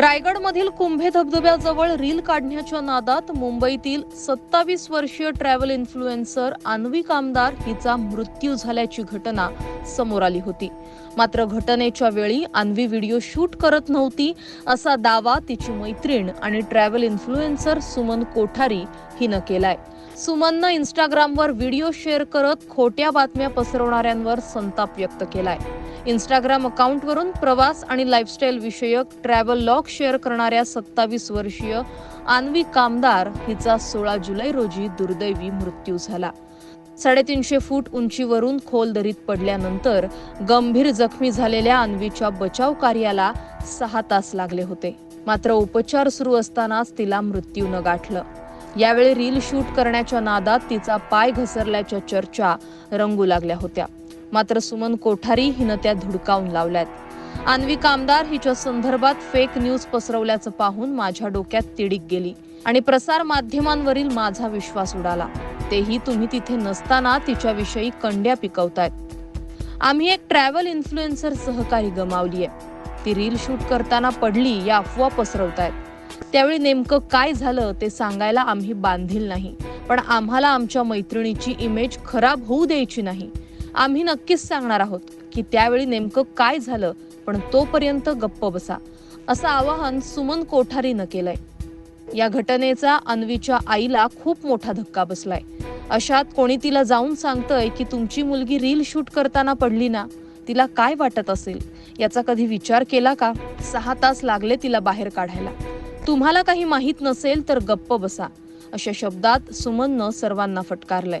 रायगडमधील कुंभे धबधब्याजवळ रील काढण्याच्या नादात मुंबईतील सत्तावीस वर्षीय ट्रॅव्हल इन्फ्लुएन्सर अन्वी कामदार हिचा मृत्यू झाल्याची घटना समोर आली होती. मात्र घटनेच्या वेळी अन्वी व्हिडिओ शूट करत नव्हती असा दावा तिची मैत्रीण आणि ट्रॅव्हल इन्फ्लुएन्सर सुमन कोठारी हिनं केलाय. सुमननं इंस्टाग्रामवर व्हिडिओ शेअर करत खोट्या बातम्या पसरवणाऱ्यांवर संताप व्यक्त केलाय. इंस्टाग्राम अकाउंटवरून प्रवास आणि लाईफस्टाईल विषयक ट्रॅव्हल लॉग शेअर करणाऱ्या सत्तावीस वर्षीय आन्वी कामदार हिचा सोळा जुलै रोजी दुर्दैवी मृत्यू झाला. साडेतीनशे फूट उंचीवरून खोल दरीत पडल्यानंतर गंभीर जखमी झालेल्या अन्वीच्या बचाव कार्याला सहा तास लागले होते. मात्र उपचार सुरू असतानाच तिला मृत्यूनं गाठलं. यावेळी रील शूट करण्याच्या नादात तिचा पाय घसरल्याच्या चर्चा रंगू लागल्या होत्या. मात्र सुमन कोठारी हिनं त्या धुडकावून लावल्यात. अन्वी कामदार हिच्या संदर्भात फेक न्यूज पसरवल्याचं पाहून माझ्या डोक्यात तिडीक गेली आणि प्रसार माध्यमांवरील माझा विश्वास उडाला. तेही तुम्ही तिथे नसताना तिच्याविषयी कंड्या पिकवतायत. आम्ही एक ट्रॅव्हल इन्फ्लुएन्सर सहकारी गमावली आहे ती रील शूट करताना पडली या अफवा पसरवतायत. त्यावेळी नेमकं काय झालं ते सांगायला आम्ही बांधील नाही. पण आम्हाला आमच्या मैत्रिणीची इमेज खराब होऊ द्यायची नाही. आम्ही नक्कीच सांगणार आहोत की त्यावेळी नेमकं काय झालं पण तोपर्यंत गप्प बसा. असं आवाहन सुमन कोठारीनं केलंय. या घटनेचा अन्वीच्या आईला खूप मोठा धक्का बसलाय. अशात कोणी तिला जाऊन सांगतंय की तुमची मुलगी रील शूट करताना पडली ना तिला काय वाटत असेल? याचा कधी विचार केला का? सहा तास लागले तिला बाहेर काढायला. तुम्हाला काही माहीत नसेल तर गप्प बसा. अशा शब्दात सुमननं सर्वांना फटकारलंय.